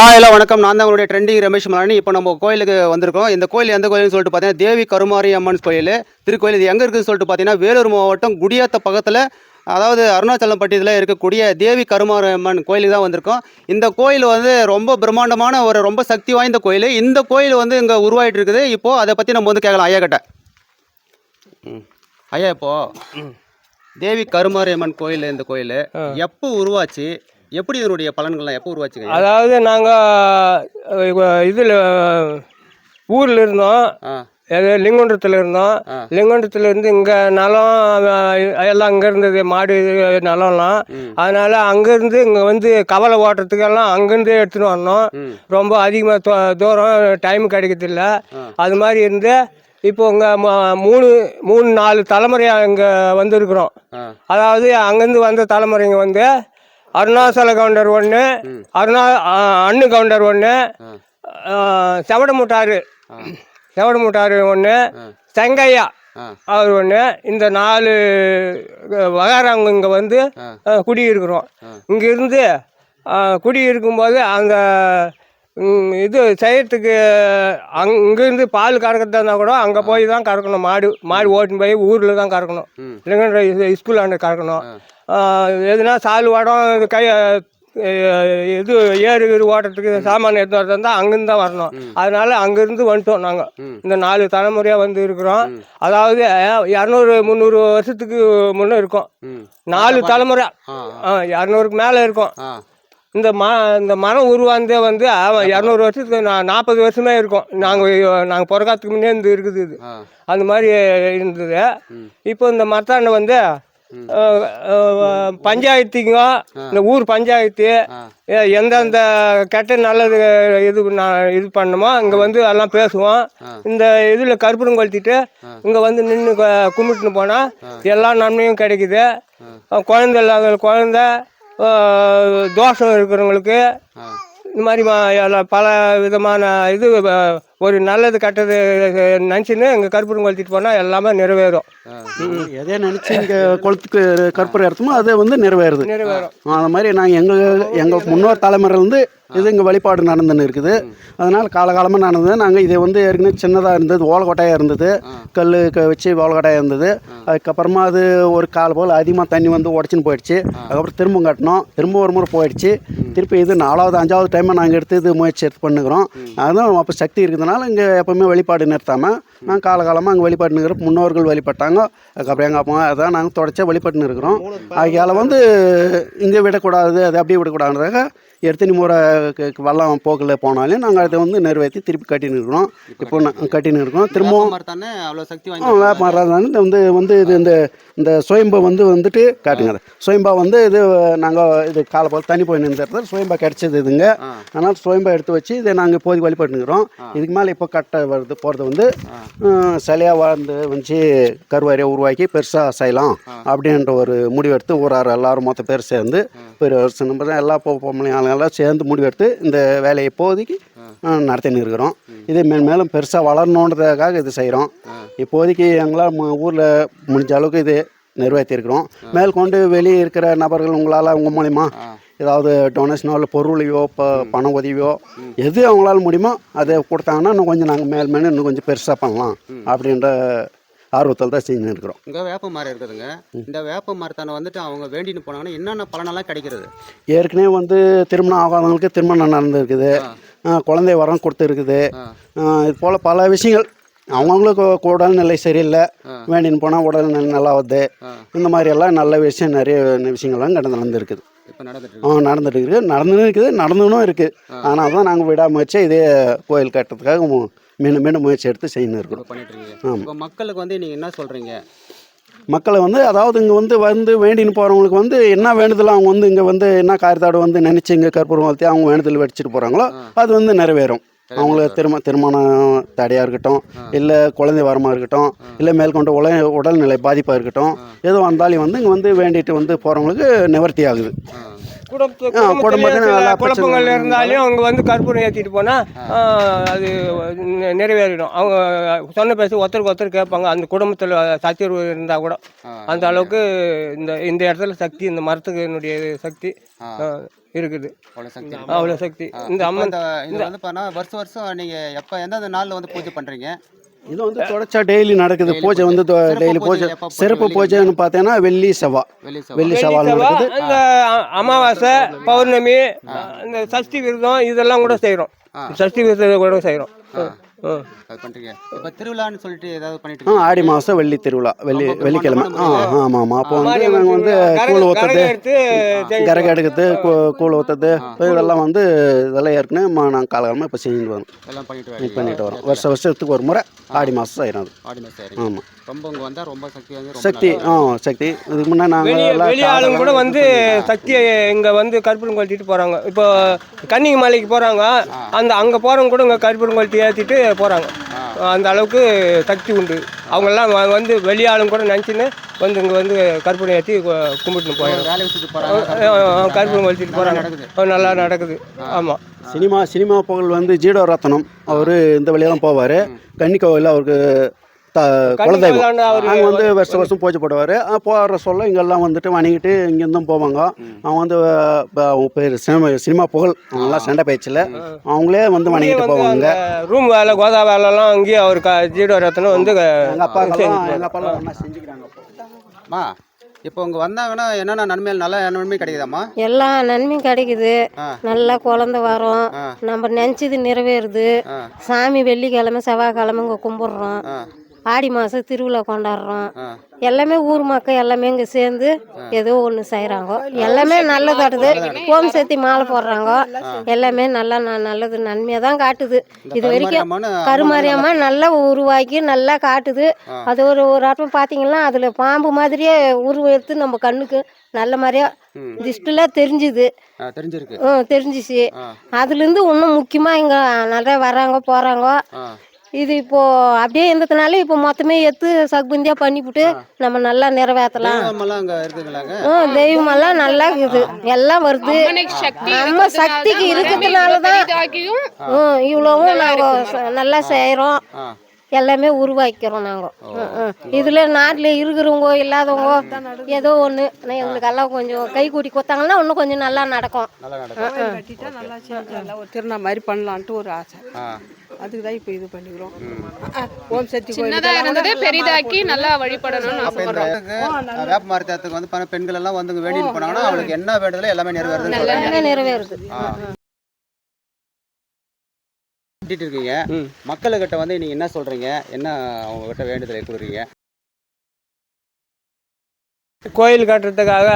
Hi எல்லாம் வணக்கம். நான் தான் உங்களுடைய ட்ரெண்டிங் ரமேஷ் மலானி. இப்போ நம்ம கோயிலுக்கு வந்திருக்கோம். இந்த கோயில் எந்த கோயில்னு சொல்லிட்டு பார்த்தீங்கன்னா தேவி கருமாரி அம்மன் கோயில். திருக்கோயில் இது எங்கே இருக்குதுன்னு சொல்லிட்டு பார்த்தீங்கன்னா வேலூர் மாவட்டம் குடியாத்த பக்கத்தில் அதாவது அருணாச்சலம் பட்டியத்தில் இருக்கக்கூடிய தேவி கருமாரி அம்மன் கோயிலுக்கு தான் வந்திருக்கோம். இந்த கோயில் வந்து ரொம்ப பிரம்மாண்டமான ஒரு ரொம்ப சக்தி வாய்ந்த கோயில். இந்த கோயில் வந்து இங்கே உருவாயிட்டு இருக்குது. இப்போது அதை பற்றி நம்ம வந்து கேட்கலாம். ஐயா கிட்ட. ம். ஐயா இப்போ தேவி கருமாரி அம்மன் கோயில் இந்த கோயில் எப்போ உருவாச்சு? எப்படி இதனுடைய பலன்கள்லாம் எப்போ உருவாச்சுங்க? அதாவது நாங்கள் இதில் ஊரில் இருந்தோம். அது லிங்குன்றத்தில் இருந்தோம். லிங்குன்றத்தில் இருந்து இங்கே நிலம் எல்லாம் அங்கே இருந்தது மாடு நிலம்லாம். அதனால் அங்கேருந்து இங்கே வந்து கவலை ஓட்டுறதுக்கெல்லாம் அங்கேருந்து எடுத்துன்னு வரணும் ரொம்ப அதிகமாக தூரம் டைம் கிடைக்கிறதில்ல. அது மாதிரி இருந்து இப்போ இங்கே மூணு மூணு நாலு தலைமுறையாக இங்கே வந்திருக்கிறோம். அதாவது அங்கேருந்து வந்த தலைமுறைங்க வந்து அருணாச்சல கவுண்டர் ஒன்று. அருணா அண்ணு கவுண்டர் ஒன்று செவடமுட்டாறு ஆ. செவடமுட்டாறு ஒன்று. செங்கையா அவர் ஒன்று இந்த நாலு வகாரவங்க இங்கே வந்து குடியிருக்கிறோம். இங்கேருந்து குடியிருக்கும்போது அந்த இது செய்யறதுக்கு அங் இங்கேருந்து பால் கறக்கிறதா கூட அங்கே போய் தான் கறக்கணும். மாடு மாடு ஓட்டின்னு போய் ஊரில் தான் கறக்கணும். இல்லைங்க ஸ்கூல் ஆண்டு கறக்கணும். எதுனா சால் வடம் இது கை இது ஏறு கீறு ஓட்டுறதுக்கு சாமான் எடுத்து வரதா இருந்தால் அங்கேருந்து தான் வரணும். அதனால அங்கேருந்து வந்துட்டோம் நாங்கள். இந்த நாலு தலைமுறையாக வந்து இருக்கிறோம். அதாவது இரநூறு முந்நூறு வருஷத்துக்கு முன்னே இருக்கோம். நாலு தலைமுறை. ஆ இரநூறுக்கு மேலே இருக்கும். இந்த ம இந்த மரம் உருவாந்தே வந்து இரநூறு வருஷத்துக்கு நான் நாற்பது வருஷமே இருக்கும். நாங்கள் நாங்கள் பிறக்காத்துக்கு முன்னே இருந்து இருக்குது இது. அந்த மாதிரி இருந்தது. இப்போ இந்த மரத்தாண்ட வந்து பஞ்சாயத்துங்க இந்த ஊர் பஞ்சாயத்து எந்தெந்த கெட்ட நல்லது இது நான் இது பண்ணணுமோ இங்கே வந்து எல்லாம் பேசுவோம். இந்த இதில் கற்பூரம் கொளுத்திட்டு இங்கே வந்து நின்று கும்பிட்டுன்னு போனால் எல்லா நன்மையும் கிடைக்குது. குழந்தை இல்லாத குழந்தை தோஷம் இருக்கிறவங்களுக்கு இந்த மாதிரி பல விதமான இது ஒரு நல்லது கெட்டது நினச்சின்னு இங்கே கற்பூரம் கொளுத்திட்டு போனால் எல்லாமே நிறைவேறும். எதை நினச்சி இங்கே கொளுத்துக்கு கற்பூரம் எடுத்தோமோ அது வந்து நிறைவேறுது. நிறைவேறும். அந்த மாதிரி நாங்கள் எங்கள் எங்கள் முன்னோர் தலைமுறையிலேருந்து இது இங்கே வழிபாடு நடந்துன்னு இருக்குது. அதனால் காலகாலமாக நடந்தது. நாங்கள் இதை வந்து ஏற்கனவே சின்னதாக இருந்தது. ஓலக்கொட்டாயாக இருந்தது. கல் க வச்சு ஓலக்கொட்டாயாக இருந்தது. அதுக்கப்புறமா அது ஒரு கால் போல் அதிகமாக தண்ணி வந்து உடச்சின்னு போயிடுச்சு. அதுக்கப்புறம் திரும்ப கட்டினோம். திரும்ப ஒரு முறை போயிடுச்சு. திருப்பி இது நாலாவது அஞ்சாவது டைமாக நாங்கள் எடுத்து இது முயற்சி எடுத்து பண்ணுகிறோம். அதுவும் அப்போ சக்தி இருக்கிறதுனால இங்கே எப்போவுமே வழிபாடு நிறுத்தாமல் நாங்கள் காலகாலமாக அங்கே வழிபாடு நிற்கிறோம். முன்னோர்கள் வழிபட்டாங்க. அதுக்கப்புறம் எங்கள் அப்பா அதான் நாங்கள் தொடர்ச்சியாக வழிபட்டு இருக்கிறோம். ஆகையால் வந்து இங்கே விடக்கூடாது அது அப்படியே விடக்கூடாதுன்றதாக எத்தனை முறை வெள்ளம் போக்கில் போனாலும் நாங்கள் அதை வந்து நிறைவேற்றி திருப்பி கட்டின்னு இருக்கிறோம் இப்போ கட்டின்னு இருக்கோம் திரும்பவும் அவ்வளோ சக்தி மரம் இந்த வந்து வந்து இது இந்த இந்த சுயம்பு வந்து வந்துட்டு காட்டுங்க. சுயம்பா வந்து இது நாங்கள் இது காலை போல் தண்ணி போய் நின்ற சுயம்பா கிடச்சது இதுங்க. அதனால் சுயம்பா எடுத்து வச்சு இதை நாங்கள் இப்போதைக்கு வழிபட்டுக்கிறோம் இதுக்கு மேலே இப்போ கட்ட வருது போகிறது வந்து ம், சிலையா வாழ்ந்து வந்து கருவாரியை உருவாக்கி பெருசாக செய்யலாம் அப்படின்ற ஒரு முடிவெடுத்து ஊரார் எல்லாரும் மொத்த பேர் சேர்ந்து பெரிய வருஷம் எல்லா பொ பொம்பளை சேர்ந்து முடிவெடுத்து இந்த வேலையை இப்போதைக்கு நடத்தின்னு இருக்கிறோம். இது மேல் மேலும் பெருசாக வளரணுன்றதுக்காக இது செய்கிறோம் இப்போதைக்கு எங்களால் ஊரில் முடிஞ்ச அளவுக்கு இது நிறைவேற்றிருக்கிறோம் மேற்கொண்டு வெளியே இருக்கிற நபர்கள் உங்களால் உங்கள் மூலிமா ஏதாவது டொனேஷனோ இல்லை பொருளையோ இப்போ பண உதவியோ எது அவங்களால முடியுமோ அதை கொடுத்தாங்கன்னா இன்னும் கொஞ்சம் நாங்கள் மேல் மேலே இன்னும் கொஞ்சம் பெருசாக பண்ணலாம். அப்படின்ற ஆர்வத்தில் தான் செஞ்சுன்னு இருக்கிறோம். இங்கே வேப்ப மரம் இருக்குதுங்க. இந்த வேப்ப மரத்தான வந்துட்டு அவங்க வேண்டின்னு போனாங்கன்னா என்னென்ன பலனெல்லாம் கிடைக்கிறது? ஏற்கனவே வந்து திருமணம் ஆகாதவங்களுக்கு திருமணம் நடந்துருக்குது. குழந்தை வரம் கொடுத்துருக்குது. இது போல் பல விஷயங்கள். அவங்கவுங்களுக்கு கு- உடல்நிலை சரியில்லை. வேண்டின்னு போனால் உடல்நிலை நல்லா வருது. இந்த மாதிரி எல்லாம் நல்ல விஷயம் நிறைய விஷயங்கள்லாம் கடந்து நடந்துருக்குது. இப்போ நடந்துட்டு ஆ நடந்துட்டு இருக்குது நடந்துன்னு இருக்குது நடந்துனும் இருக்குது ஆனால் தான் நாங்கள் விடாமுயற்சி இதே கோயில் கட்டுறதுக்காக மீண்டும் மீண்டும் முயற்சி எடுத்து செய்யணும் இருக்கீங்க. இப்போ மக்களுக்கு வந்து நீங்கள் என்ன சொல்கிறீங்க மக்களை வந்து அதாவது இங்கே வந்து வந்து வேண்டின்னு போகிறவங்களுக்கு வந்து என்ன வேண்டுதலோ அவங்க வந்து இங்கே வந்து என்ன காரியத்தாடு வந்து நினச்சி இங்கே கற்பூரம் வளர்த்தி அவங்க வேண்டுதல் வச்சுட்டு போகிறாங்களோ அது வந்து நிறைவேறும். அவங்களுக்கு திரும திருமணம் தடையாக இருக்கட்டும் இல்லை குழந்தை வரமாக இருக்கட்டும் இல்லை மேற்கொண்டு உல உடல்நிலை பாதிப்பாக இருக்கட்டும் எதுவும் வந்தாலும் வந்து இங்கே வந்து வேண்டிட்டு வந்து போகிறவங்களுக்கு நிவர்த்தி ஆகுது குடும்பத்துல குழப்பங்கள் இருந்தாலும் அவங்க வந்து கற்பூரம் ஏற்றிட்டு போனால் அது நிறைவேறிடும். அவங்க சொன்ன பேசி ஒருத்தருக்கு ஒருத்தர் கேட்பாங்க. அந்த குடும்பத்தில் சத்தியர்வு இருந்தால் கூட அந்த அளவுக்கு இந்த இந்த இடத்துல சக்தி இந்த மரத்துக்கு என்னுடைய சக்தி இருக்குது. அவ்வளோ சக்தி. இந்த அம்மன் இந்த வந்து பார்த்தா வருஷம் வருஷம் நீங்க எப்ப எந்தெந்த நாள்ல வந்து பூஜை பண்றீங்க? இது வந்து தொடர்ச்சியாக டெய்லி நடக்குது. Daily பூஜை வந்து. டெய்லி பூஜை? சிறப்பு பூஜைன்னு பார்த்தீங்கன்னா வெள்ளி செவ்வாய் வெள்ளி செவ்வாய், நடக்குது இந்த அமாவாசை பௌர்ணமி இந்த சஷ்டி விரதம் இதெல்லாம் கூட செய்கிறோம். சஷ்டி விரதம் கூட செய்கிறோம் அது பண்றீங்க. இப்ப திருவிழான்னு சொல்லிட்டு ஏதாவது பண்ணிட்டு ஆ ஆடி மாதம் வெள்ளி திருவிழா வெள்ளி வெள்ளிக்கிழமை. ஆ ஆமாம் ஆமாம் அப்போ வந்து நாங்கள் வந்து கூழ் ஊற்றுறது எடுத்து கரகு எடுக்கிறது கூ- கூழ் ஊற்றுறது இதெல்லாம் வந்து இதெல்லாம் ஏற்கனவே நாங்கள் காலகாலமாக இப்போ செஞ்சுட்டு வரோம். எல்லாம் பண்ணிட்டு வரோம். வருஷம் வருஷத்துக்கு ஒரு முறை ஆடி மாதம் செய்கிறோம் அது ஆடி மாசம் சரிங்க ஆமாம் ரொம்ப இங்க வந்தா ரொம்ப சக்தி வந்து ஆ சக்தி. இதுக்கு முன்னே நாங்கள் வெளியே எல்லாம் வெளி ஆளுங்க கூட வந்து சக்தியை இங்கே வந்து கொளுத்திட்டு போகிறாங்க இப்போ கன்னிகை மலைக்கு போகிறாங்க அந்த அங்கே போகிறவங்க கூட இங்கே கொளுத்தி ஏற்றிட்டு போகிறாங்க அந்த அளவுக்கு சக்தி உண்டு. அவங்கெல்லாம் வந்து வெளி ஆளுங்க கூட நினச்சின்னு வந்து இங்கே வந்து கற்பூரம் ஏற்றி கும்பிட்டுன்னு ஒரு போயிடும் கற்பூரம் கொளுத்திட்டு போகிறாங்க நல்லா நடக்குது. ஆமாம் சினிமா சினிமா புகழ் வந்து ஜீடோ ரத்னம் அவர் இந்த வழியாக தான் போவார். கன்னிக்கோவில் அவருக்கு த குலதெய்வம் அவர் நாங்கள் வந்து வருஷம் வருஷம் பூஜை போடுவார். போடுற சொல்ல இங்கெல்லாம் வந்துட்டு வணங்கிட்டு இங்கேருந்தும் போவாங்க. அவங்க வந்து பேர் சினிமா சினிமா புகழ். அவங்களாம் சண்டை பயிற்சியில் அவங்களே வந்து வணங்கிட்டு போவாங்க. ரூம் வேலை கோதா வேலைலாம் அங்கேயே அவர் க ஜீடோ ரத்னம் வந்து எங்கள் செஞ்சுட்டு எங்கள் அப்பாலாம் ஒன்றா செஞ்சுக்கிறாங்க அப்போ. அம்மா இப்போ இங்க வந்தாங்கன்னா என்னென்ன நன்மைகள் நல்ல நன்மை கிடைக்குதாம்மா? எல்லா நன்மையும் கிடைக்குது. நல்லா குழந்த வரும். நம்ம நினச்சது நிறைவேறுது. சாமி வெள்ளிக்கிழமை செவ்வாய்க்கிழமை இங்கே கும்பிட்றோம் ஆடி மாதம் திருவிழா கொண்டாடுறோம். எல்லாமே ஊர் மக்கள் எல்லாமே இங்கே சேர்ந்து ஏதோ ஒன்று செய்கிறாங்க எல்லாமே நல்லதாடுது ஓம் சக்தி மாலை போடுறாங்க. எல்லாமே நல்லா நல்லது நன்மையாக தான் காட்டுது இது வரைக்கும் கருமாரியம்மா நல்லா உருவாக்கி நல்லா காட்டுது. அது ஒரு ஒரு ஆட்டம் பார்த்தீங்கன்னா அதில் பாம்பு மாதிரியே உருவம் எடுத்து நம்ம கண்ணுக்கு நல்ல மாதிரியா திஷ்டில் தெரிஞ்சுது. தெரிஞ்சிருக்கு. தெரிஞ்சிச்சு. அதுலேருந்து இன்னும் முக்கியமாக இங்கே நிறைய வராங்க போகிறாங்க இது இப்போ அப்படியே இருந்ததுனால இப்போ மொத்தமே எடுத்து சக்பந்தியா பண்ணிவிட்டு நம்ம நல்லா நிறைவேற்றலாம். தெய்வமெல்லாம் நல்லா இருக்குது. எல்லாம் வருது. நம்ம சக்திக்கு இருக்கிறதுனால தான் ம் இவ்வளவும் நாங்கள் நல்லா செய்கிறோம் எல்லாமே உருவாக்கிறோம் நாங்கள் இதில் நாட்டில் இருக்கிறவங்க இல்லாதவங்க ஏதோ ஒன்று எங்களுக்கு எல்லாம் கொஞ்சம் கை கூட்டி கொடுத்தாங்கன்னா இன்னும் கொஞ்சம் நல்லா நடக்கும். நல்லா நடக்கும். கட்டிட்டா நல்லா செஞ்சு நல்லா ஒரு திருநா மாதிரி பண்ணலான்ட்டு ஒரு ஆசை. அதுக்கு தான் இப்போ இது பண்ணிக்கிறோம். ஓம் சக்தி சின்னதா இருந்தது பெரிதாக்கி நல்லா வழிபடணும்னு இடத்துக்கு வேப்ப மரத்தத்துக்கு வந்து பெண்கள் எல்லாம் வந்து வேண்டிட்டு போனாங்கன்னா அவளுக்கு என்ன வேண்டுதலோ எல்லாமே நிறைவேறுது. கட்டிட்டு இருக்கீங்க. மக்கள்கிட்ட வந்து நீங்க என்ன சொல்றீங்க? என்ன அவங்க கிட்ட வேண்டுதலை கொடுக்குறீங்க கோயில் கட்டுறதுக்காக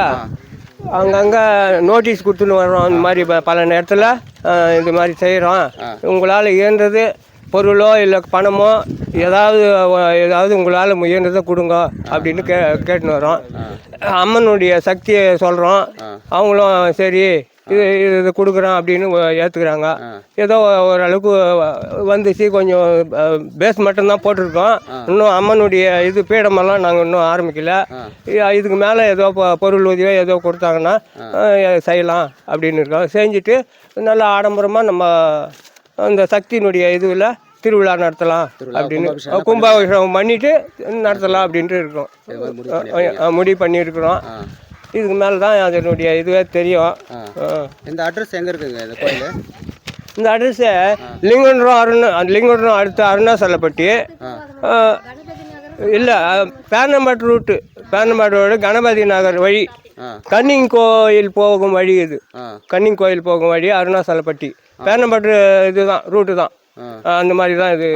அங்கங்கே நோட்டீஸ் கொடுத்துன்னு வர்றோம். இந்த மாதிரி பல நேரத்தில் இந்த மாதிரி செய்கிறோம் உங்களால் இயன்றது பொருளோ இல்லை பணமோ ஏதாவது ஏதாவது உங்களால் முயன்றதை கொடுங்க அப்படின்னு கே கேட்டுன்னு வரோம் அம்மனுடைய சக்தியை சொல்கிறோம் அவங்களும் சரி இது இது இது கொடுக்குறோம் அப்படின்னு ஏற்றுக்கிறாங்க ஏதோ ஓரளவுக்கு வந்துச்சு கொஞ்சம் பேஸ் மட்டும்தான் போட்டிருக்கோம். இன்னும் அம்மனுடைய இது பீடமெல்லாம் நாங்கள் இன்னும் ஆரம்பிக்கல. இதுக்கு மேலே ஏதோ பொருள் உதவியோ ஏதோ கொடுத்தாங்கன்னா செய்யலாம் அப்படின்னு இருக்கோம். செஞ்சுட்டு நல்லா ஆடம்பரமாக நம்ம அந்த சக்தியினுடைய இதுவில் திருவிழா நடத்தலாம் அப்படின்னு கும்பாபிஷேகம் பண்ணிட்டு நடத்தலாம் அப்படின்ட்டு இருக்கோம். முடிவு பண்ணியிருக்கிறோம். இதுக்கு மேலே தான் அதனுடைய இதுவே தெரியும். இந்த அட்ரஸ் எங்க இருக்குங்க இந்த கோயில்? இந்த அட்ரஸு லிங்கன்றம் அருணா லிங்கன்றம் அடுத்த அருணாசலப்பட்டி. இல்லை பேனம்பாட்டு ரூட்டு பேனம்பாட்டு ரோடு கணபதி நகர் வழி. கன்னிங் கோயில் போகும் வழி இது. கன்னிங் கோயில் போகும் வழி அருணாசலப்பட்டி. பேனம்பாட்டு இதுதான் ரூட்டு தான். அந்த மாதிரி தான் இது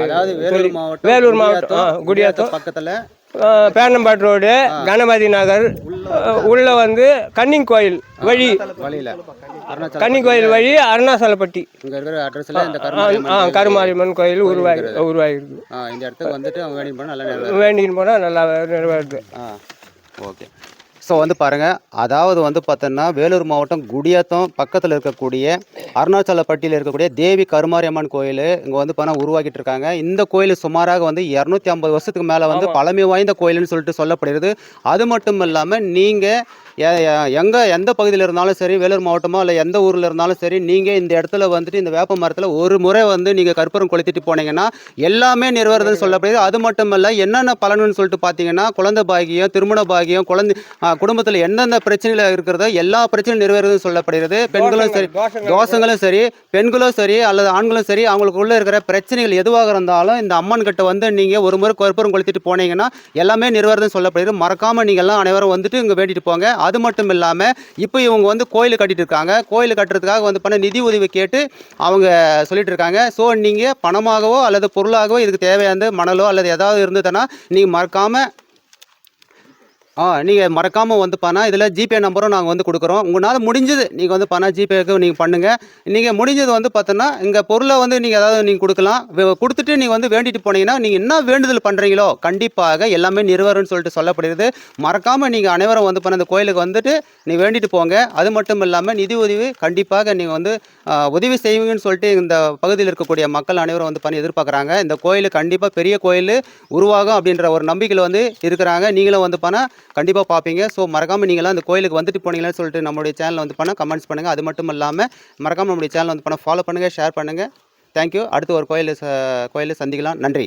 வேலூர் மாவட்டம் வேலூர் மாவட்டம். ஆ, குடியாத்தம் பக்கத்துல ஆ, பேனம்பாட்டு ரோடு கணபதி நகர் உள்ள வந்து கன்னிங் கோயில் வழி. வழியில. அருணாச்சலம் கன்னி கோயில் வழி அருணாசலப்பட்டி. ஆ, கருமாரியம்மன் கோயில் உருவாகி உருவாகிருக்கு இந்த இடத்துக்கு வந்துட்டு போனால் நல்லா நிறைவேறுது. ஓகே. ஸோ வந்து பாருங்கள் அதாவது வந்து பார்த்தோன்னா வேலூர் மாவட்டம் குடியாத்தம் பக்கத்தில் இருக்கக்கூடிய அருணாச்சலப்பட்டியில் இருக்கக்கூடிய தேவி கருமாரியம்மன் கோயில் இங்கே வந்து பார்த்தா உருவாக்கிட்டு இருக்காங்க. இந்த கோயில் சுமாராக வந்து இரநூத்தி ஐம்பது வருஷத்துக்கு மேலே வந்து பழமை வாய்ந்த கோயில்னு சொல்லிட்டு சொல்லப்படுகிறது. அது மட்டும் இல்லாமல் நீங்கள் எங்கே எந்த பகுதியில் இருந்தாலும் சரி வேலூர் மாவட்டமோ இல்லை எந்த ஊரில் இருந்தாலும் சரி நீங்கள் இந்த இடத்துல வந்துட்டு இந்த வேப்ப மரத்தில் ஒரு முறை வந்து நீங்கள் கற்பூரம் கொளுத்திட்டு போனீங்கன்னா எல்லாமே நிறைவேறுதுன்னு சொல்லப்படுது அது மட்டும் இல்லை என்னென்ன பலனுன்னு சொல்லிட்டு பார்த்தீங்கன்னா குழந்தை பாக்கியம் திருமண பாக்கியம் குழந்தை குடும்பத்தில் எந்தெந்த பிரச்சனைகள் இருக்கிறதோ எல்லா பிரச்சனையும் நிறைவேறுதுன்னு சொல்லப்படுகிறது. பெண்களும் சரி தோஷங்கள். தோஷங்களும் சரி பெண்களும் சரி அல்லது ஆண்களும் சரி அவங்களுக்குள்ள இருக்கிற பிரச்சனைகள் எதுவாக இருந்தாலும் இந்த அம்மன் கிட்ட வந்து நீங்கள் ஒரு முறை கற்பூரம் கொளுத்திட்டு போனீங்கன்னா எல்லாமே நிறைவேறுதுன்னு சொல்லப்படுகிறது. மறக்காமல் நீங்கள் எல்லாம் அனைவரும் வந்துட்டு இங்கே வேண்டிட்டு போங்க. அது மட்டும் இல்லாமல் இப்போ இவங்க வந்து கோயில் கட்டிட்டு இருக்காங்க. கோயில் கட்டுறதுக்காக வந்து பண்ண நிதி உதவி கேட்டு அவங்க சொல்லிட்டு இருக்காங்க. ஸோ நீங்கள் பணமாகவோ அல்லது பொருளாகவோ இதுக்கு தேவையான மணலோ அல்லது ஏதாவது இருந்ததுன்னா நீங்கள் மறக்காமல் ஆ நீங்கள் மறக்காமல் வந்து பண்ணா இதில் ஜிபே நம்பரும் நாங்கள் வந்து கொடுக்குறோம். உங்களால் முடிஞ்சது நீங்கள் வந்து பண்ணால் ஜிபேக்கு நீங்கள் பண்ணுங்கள் நீங்கள் முடிஞ்சது வந்து பார்த்தோன்னா இங்கே பொருளை வந்து நீங்கள் ஏதாவது நீங்கள் கொடுக்கலாம். கொடுத்துட்டு நீங்கள் வந்து வேண்டிட்டு போனீங்கன்னா நீங்கள் என்ன வேண்டுதல் பண்ணுறீங்களோ கண்டிப்பாக எல்லாமே நிறைவேறும்னு சொல்லிட்டு சொல்லப்படுகிறது. மறக்காமல் நீங்கள் அனைவரும் வந்து பண்ண இந்த கோயிலுக்கு வந்துட்டு நீ வேண்டிட்டு போங்க. அது மட்டும் இல்லாமல் நிதி உதவி கண்டிப்பாக நீங்கள் வந்து உதவி செய்வீங்கன்னு சொல்லிட்டு இந்த பகுதியில் இருக்கக்கூடிய மக்கள் அனைவரும் வந்து பண்ணி எதிர்பார்க்குறாங்க. இந்த கோயில் கண்டிப்பாக பெரிய கோயில் உருவாகும் அப்படின்ற ஒரு நம்பிக்கையில் வந்து இருக்கிறாங்க. நீங்களும் வந்து பண்ணால் கண்டிப்பாக பார்ப்பீங்க ஸோ மறக்காமல் நீங்களாம் அந்த கோயிலுக்கு வந்துட்டு போனீங்களான்னு சொல்லிட்டு நம்மளுடைய சேனல் வந்து பண்ண கமெண்ட்ஸ் பண்ணுங்கள் அது மட்டும் இல்லாமல் மறக்காமல் நம்மளுடைய சேனலை வந்து பண்ண ஃபாலோ பண்ணுங்கள் ஷேர் பண்ணுங்கள் தேங்க்யூ அடுத்து ஒரு கோயில் கோயிலில் சந்திக்கலாம். நன்றி.